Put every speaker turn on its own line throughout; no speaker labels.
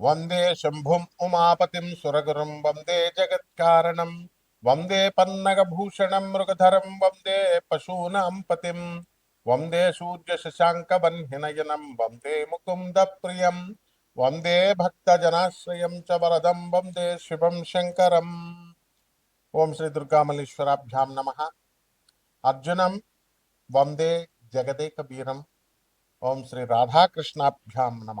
వందే శంభుం ఉమాపతిం సురగురుం వందే జగత్కారణం వందే పన్నగభూషణం మృగధరం వందే పశూనాం పతిం వందే సూర్య శశాంక వన్హినయనం వందే ముకుంద ప్రియం వందే భక్తజనాశ్రయం చ వరదం వందే శివం శంకరం ఓం శ్రీ దుర్గామల్లీశ్వరాభ్యాం నమ అర్జునం వందే జగదేక వీరం ఓం శ్రీ రాధాకృష్ణాభ్యాం నమ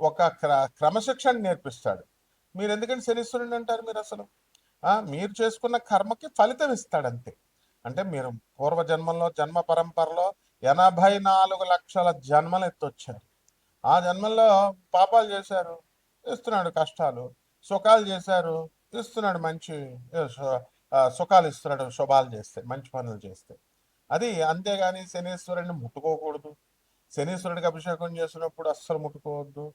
ఒక క్ర క్రమశిక్షణ నేర్పిస్తాడు. మీరు ఎందుకంటే శనీశ్వరుని అంటారు మీరు అసలు మీరు చేసుకున్న కర్మకి ఫలితం ఇస్తాడు అంతే అంటే మీరు పూర్వ జన్మల్లో జన్మ పరంపరలో ఎనభై నాలుగు లక్షల జన్మలు ఎత్తొచ్చారు. ఆ జన్మల్లో పాపాలు చేశారు ఇస్తున్నాడు కష్టాలు. సుఖాలు చేశారు ఇస్తున్నాడు మంచి సుఖాలు ఇస్తున్నాడు శుభాలు చేస్తే మంచి పనులు చేస్తే. అది అంతేగాని శనీశ్వరుడిని ముట్టుకోకూడదు. శనీశ్వరుడికి అభిషేకం చేసినప్పుడు అస్సలు ముట్టుకోవద్దు.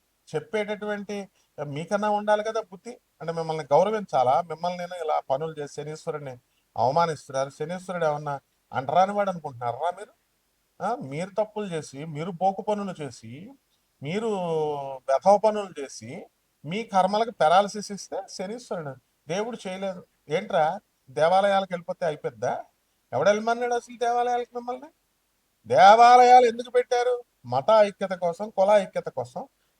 చెప్పేటటువంటి మీకన్నా ఉండాలి కదా బుద్ధి. అంటే మిమ్మల్ని గౌరవించాలా? మిమ్మల్ని నేను ఇలా పనులు చేసి శనీశ్వరుడిని అవమానిస్తున్నారు. శనీశ్వరుడు ఏమన్నా అంటరాని వాడు అనుకుంటున్నారా మీరు? మీరు తప్పులు చేసి మీరు బోకు పనులు చేసి మీరు వెధవ పనులు చేసి మీ కర్మలకు పెరాలసిస్ ఇస్తే శనీశ్వరుడు. దేవుడు చేయలేదు. ఏంట్రా? దేవాలయాలకు వెళ్ళిపోతే అయిపోద్దా? ఎవడెళ్ళమన్నాడు అసలు దేవాలయాలకు మిమ్మల్ని? దేవాలయాలు ఎందుకు పెట్టారు? మత ఐక్యత కోసం కుల ఐక్యత కోసం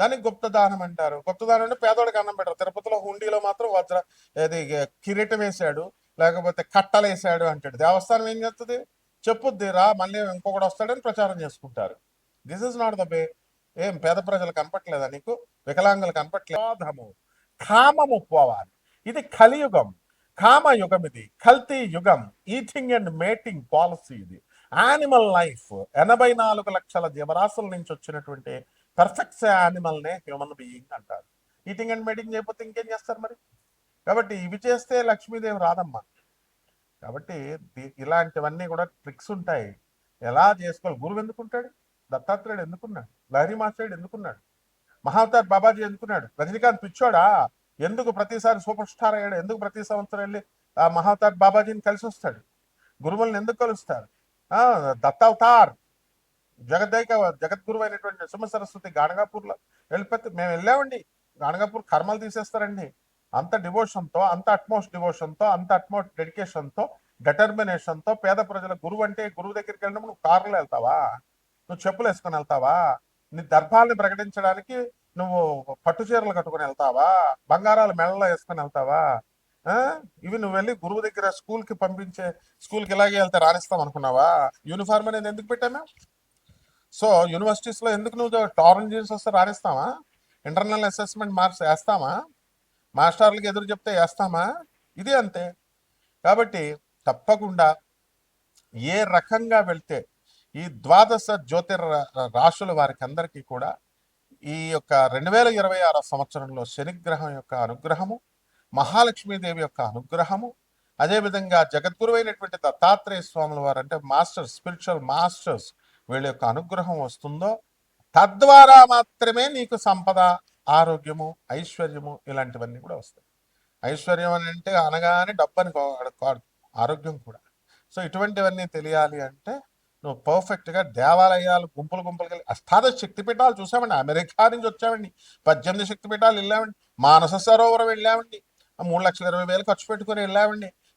దానికి గుప్త దానం అంటారు. గుప్త దానం అంటే పేదోడికి అన్నం పెట్టరు తిరుపతిలో హుండీలో మాత్రం వజ్ర అది కిరీటం వేశాడు లేకపోతే కట్టలు వేసాడు అంటాడు. దేవస్థానం ఏం చేస్తుంది చెప్పుద్ది రా మళ్ళీ ఇంకొకటి వస్తాడని ప్రచారం చేసుకుంటారు. This is not the way ఏం పేద ప్రజలు కనపట్లేదా నీకు? వికలాంగులు కనపట్లేదు కామము పోవాలి. ఇది కలియుగం. కామయుగం ఇది. కల్తీ యుగం. ఈటింగ్ అండ్ మేటింగ్ పాలసీ ఇది. యానిమల్ లైఫ్ ఎనభై నాలుగు లక్షల జీవరాశుల నుంచి వచ్చినటువంటి పర్ఫెక్ట్ యానిమల్నే హ్యూమన్ బీయింగ్ అంటారు. ఈటింగ్ అండ్ మీటింగ్ చేయకపోతే ఇంకేం చేస్తారు మరి? కాబట్టి ఇవి చేస్తే లక్ష్మీదేవి రాదమ్మా. కాబట్టి ఇలాంటివన్నీ కూడా ట్రిక్స్ ఉంటాయి. ఎలా చేసుకోవాలి? గురువు ఎందుకుంటాడు? దత్తాత్రేయుడు ఎందుకున్నాడు? లహరి మాస్టర్డు ఎందుకున్నాడు? మహావతార్ బాబాజీ ఎందుకున్నాడు? రజనీకాంత్ పిచ్చోడా? ఎందుకు ప్రతిసారి సూపర్ స్టార్ అయ్యాడు? ఎందుకు ప్రతి సంవత్సరం వెళ్ళి ఆ మహావతార్ బాబాజీని కలిసి వస్తాడు గురువులను ఎందుకు కలుస్తారు? ఆ దత్తావతార్. జగద్దైక జగద్గురు అయినటువంటి సుమ సరస్వతి గాణగాపూర్లో వెళ్ళిపోతే మేము వెళ్ళామండి. గాణగాపూర్ కర్మలు తీసేస్తారండి. అంత డివోషన్తో అంత అట్మోస్ట్తో అంత అట్మోస్ట్తో డెటర్మినేషన్తో తో పేద ప్రజల గురువు అంటే గురువు దగ్గరికి వెళ్ళినప్పుడు నువ్వు కారులో వెళ్తావా? నువ్వు చెప్పులు వేసుకొని వెళ్తావా? నీ దర్భాల్ని ప్రకటించడానికి నువ్వు పట్టు చీరలు కట్టుకొని వెళ్తావా? బంగారాలు మెడలో వేసుకొని వెళ్తావా? ఆ? ఇవి నువ్వు వెళ్ళి గురువు దగ్గర స్కూల్కి పంపించే స్కూల్కి ఇలాగే వెళ్తే రాణిస్తాం అనుకున్నావా? యూనిఫామ్ అనేది ఎందుకు పెట్టాము సో యూనివర్సిటీస్లో ఎందుకు నువ్వు టారెంట్ జీన్స్ వస్తే రాణిస్తావా? ఇంటర్నల్ అసెస్మెంట్ మార్క్స్ వేస్తామా మాస్టర్లకు ఎదురు చెప్తే వేస్తామా? ఇది అంతే. కాబట్టి తప్పకుండా ఏ రకంగా వెళ్తే ఈ ద్వాదశ జ్యోతిర్ రాశుల వారికి అందరికీ కూడా ఈ యొక్క రెండు వేల ఇరవై ఆరో సంవత్సరంలో శనిగ్రహం యొక్క అనుగ్రహము మహాలక్ష్మీదేవి యొక్క అనుగ్రహము అదేవిధంగా జగద్గురువైనటువంటి దత్తాత్రేయ స్వాముల వారు అంటే మాస్టర్స్ స్పిరిచువల్ మాస్టర్స్ వీళ్ళ యొక్క అనుగ్రహం వస్తుందో తద్వారా మాత్రమే నీకు సంపద ఆరోగ్యము ఐశ్వర్యము ఇలాంటివన్నీ కూడా వస్తాయి. ఐశ్వర్యం అని అంటే అనగానే డబ్బని కాదు ఆరోగ్యం కూడా. సో ఇటువంటివన్నీ తెలియాలి అంటే నువ్వు పర్ఫెక్ట్గా దేవాలయాలు గుంపులు గుంపులుగా అష్టాదశ శక్తిపీఠాలు చూసామండి. అమెరికా నుంచి వచ్చామండి. పద్దెనిమిది శక్తిపీఠాలు వెళ్ళామండి. మానస సరోవరం వెళ్ళామండి. మూడు లక్షల ఇరవై వేలు ఖర్చు పెట్టుకుని వెళ్ళామండి.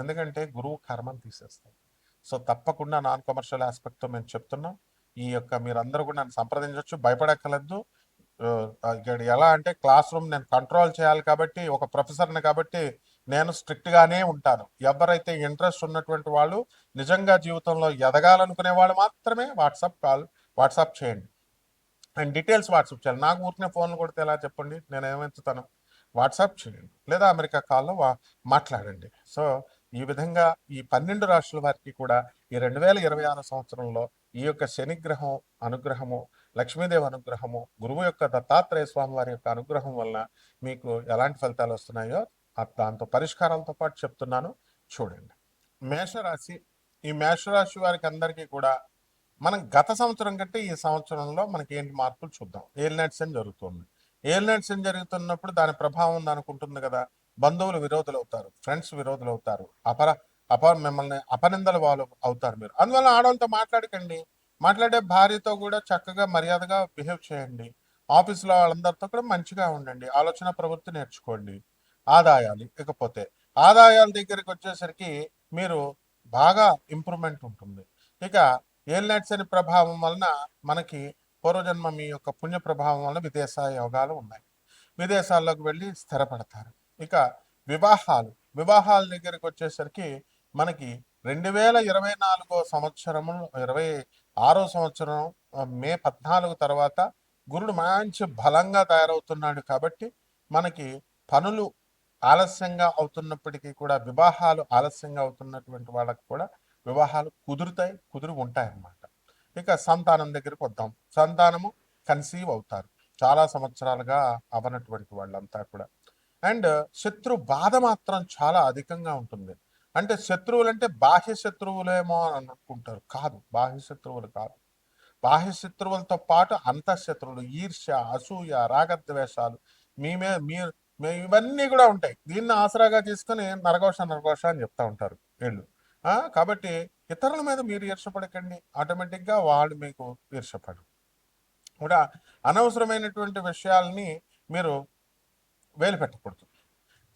ఎందుకంటే గురువు కర్మను తీసేస్తాడు. సో తప్పకుండా నాన్ కమర్షియల్ ఆస్పెక్ట్తో మేము చెప్తున్నాం. ఈ యొక్క మీరందరూ కూడా నన్ను సంప్రదించవచ్చు భయపడక్కలేదు ఇక్కడ ఎలా అంటే క్లాస్ రూమ్ నేను కంట్రోల్ చేయాలి కాబట్టి ఒక ప్రొఫెసర్ని కాబట్టి నేను స్ట్రిక్ట్గానే ఉంటాను. ఎవరైతే ఇంట్రెస్ట్ ఉన్నటువంటి వాళ్ళు నిజంగా జీవితంలో ఎదగాలనుకునే వాళ్ళు మాత్రమే వాట్సాప్ కాల్ వాట్సాప్ చేయండి. అండ్ డీటెయిల్స్ వాట్సాప్ చేయాలి. నాకు ఊరికే ఫోన్లు కొడితే ఎలా చెప్పండి? నేను ఏమెంచుతాను వాట్సాప్ చేయండి. లేదా అమెరికా కాల్లో వా మాట్లాడండి. సో ఈ విధంగా ఈ పన్నెండు రాష్ట్రాల వారికి కూడా ఈ రెండు వేల ఇరవై ఆరు సంవత్సరంలో ఈ యొక్క శనిగ్రహం అనుగ్రహము లక్ష్మీదేవి అనుగ్రహము గురువు యొక్క దత్తాత్రేయ స్వామి వారి యొక్క అనుగ్రహం వల్ల మీకు ఎలాంటి ఫలితాలు వస్తున్నాయో దాంతో పరిష్కారాలతో పాటు చెప్తున్నాను. చూడండి. మేషరాశి ఈ మేషరాశి వారికి అందరికీ కూడా మనం గత సంవత్సరం కంటే ఈ సంవత్సరంలో మనకి ఏంటి మార్పులు చూద్దాం. ఏలినాటి అని జరుగుతుంది. ఏలినాటి అని జరుగుతున్నప్పుడు దాని ప్రభావం దానికి కదా. బంధువులు విరోధులు అవుతారు ఫ్రెండ్స్ విరోధులు అవుతారు అపర అప మిమ్మల్ని అపనిందల వాళ్ళు అవుతారు మీరు. అందువల్ల ఆడవాళ్ళతో మాట్లాడకండి. మాట్లాడే భార్యతో కూడా చక్కగా మర్యాదగా బిహేవ్ చేయండి. ఆఫీసులో వాళ్ళందరితో కూడా మంచిగా ఉండండి. ఆలోచన ప్రవృత్తి నేర్చుకోండి. ఆదాయాలు ఇకపోతే. ఆదాయాల దగ్గరికి వచ్చేసరికి మీరు బాగా ఇంప్రూవ్మెంట్ ఉంటుంది. ఇక ఏలినట్స్ అని ప్రభావం వలన మనకి పూర్వజన్మ మీ యొక్క పుణ్య ప్రభావం వలన విదేశ యోగాలు ఉన్నాయి. విదేశాల్లోకి వెళ్ళి స్థిరపడతారు. ఇక వివాహాలు. వివాహాల దగ్గరికి వచ్చేసరికి మనకి రెండు వేల ఇరవై నాలుగో సంవత్సరము ఇరవై ఆరో సంవత్సరం మే పద్నాలుగు తర్వాత గురుడు మంచి బలంగా తయారవుతున్నాడు కాబట్టి మనకి పనులు ఆలస్యంగా అవుతున్నప్పటికీ కూడా వివాహాలు ఆలస్యంగా అవుతున్నటువంటి వాళ్ళకు కూడా వివాహాలు కుదురుతాయి కుదురు ఉంటాయి అన్నమాట ఇక సంతానం దగ్గరికి వద్దాం. సంతానము కన్సీవ్ అవుతారు. చాలా సంవత్సరాలుగా అవనటువంటి వాళ్ళంతా కూడా. అండ్ శత్రు బాధ మాత్రం చాలా అధికంగా ఉంటుంది. అంటే శత్రువులు అంటే బాహ్య శత్రువులేమో అని అనుకుంటారు. కాదు బాహ్య శత్రువులు కాదు. బాహ్య శత్రువులతో పాటు అంతఃశత్రువులు ఈర్ష్య అసూయ రాగద్వేషాలు మీ మీద మీరు ఇవన్నీ కూడా ఉంటాయి. దీన్ని ఆసరాగా తీసుకుని నరఘోష నరఘోష అని చెప్తా ఉంటారు వీళ్ళు. కాబట్టి ఇతరుల మీద మీరు ఈర్షపడకండి ఆటోమేటిక్గా వాళ్ళు మీకు ఈర్షపడరు కూడా అనవసరమైనటువంటి విషయాల్ని మీరు వేలు పెట్టకూడదు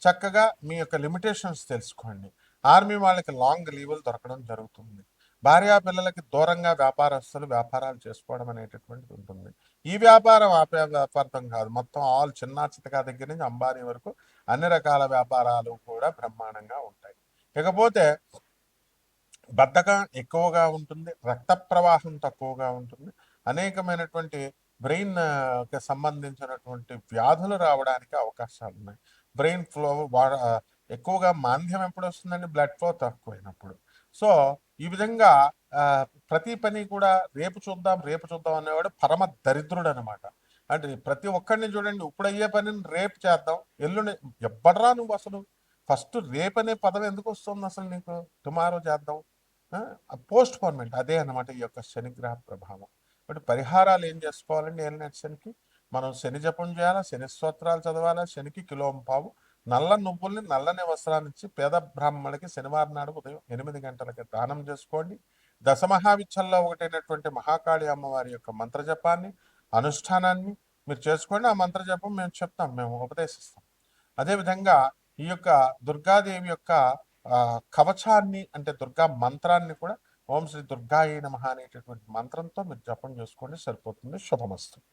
చక్కగా మీ యొక్క లిమిటేషన్స్ తెలుసుకోండి. ఆర్మీ వాళ్ళకి లాంగ్ లీవులు దొరకడం జరుగుతుంది. భార్యా పిల్లలకి దూరంగా వ్యాపారస్తులు వ్యాపారాలు చేసుకోవడం అనేటటువంటిది ఉంటుంది. ఈ వ్యాపారం ఆపే వ్యాపారం కాదు. మొత్తం ఆల్ చిన్న చితకా దగ్గర నుంచి అంబానీ వరకు అన్ని రకాల వ్యాపారాలు కూడా బ్రహ్మాండంగా ఉంటాయి. ఇకపోతే బద్ధకం ఎక్కువగా ఉంటుంది రక్త ప్రవాహం తక్కువగా ఉంటుంది. అనేకమైనటువంటి బ్రెయిన్కి సంబంధించినటువంటి వ్యాధులు రావడానికి అవకాశాలు ఉన్నాయి బ్రెయిన్ ఫ్లో ఎక్కువగా మాంద్యం ఎప్పుడు వస్తుందండి? Blood flow తక్కువైనప్పుడు. సో ఈ విధంగా ప్రతి పని కూడా రేపు చూద్దాం రేపు చూద్దాం అనేవాడు పరమ దరిద్రుడు అనమాట అంటే ప్రతి ఒక్కరిని చూడండి ఇప్పుడు అయ్యే పనిని రేపు చేద్దాం ఎల్లుండి ఎవ్వడరా నువ్వు అసలు? ఫస్ట్ రేపు అనే పదం ఎందుకు వస్తుంది అసలు నీకు? టుమారో చేద్దాం పోస్ట్ పోన్మెంట్ అదే అనమాట ఈ యొక్క శనిగ్రహ ప్రభావం. బట్ పరిహారాలు ఏం చేసుకోవాలండి? ఏలినట్ శనికి? మనం శని జపం చేయాలా? శని స్తోత్రాలు చదవాలా? శనికి కిలోంపావు నల్ల నువ్వుల్ని నల్లని వస్త్రాన్ని ఇచ్చి పేద బ్రాహ్మణులకి శనివారం నాడు ఉదయం ఎనిమిది గంటలకి దానం చేసుకోండి. దశమహావిచ్చల్లో ఒకటైనటువంటి మహాకాళి అమ్మవారి యొక్క మంత్రజపాన్ని అనుష్ఠానాన్ని మీరు చేసుకోండి. ఆ మంత్రజపం మేము చెప్తాం. మేము ఉపదేశిస్తాం. అదేవిధంగా ఈ యొక్క దుర్గాదేవి యొక్క కవచాన్ని అంటే దుర్గా మంత్రాన్ని కూడా ఓం శ్రీ దుర్గాయ నమ అనేటటువంటి మంత్రంతో మీరు జపం చేసుకోండి సరిపోతుంది. శుభమస్తు.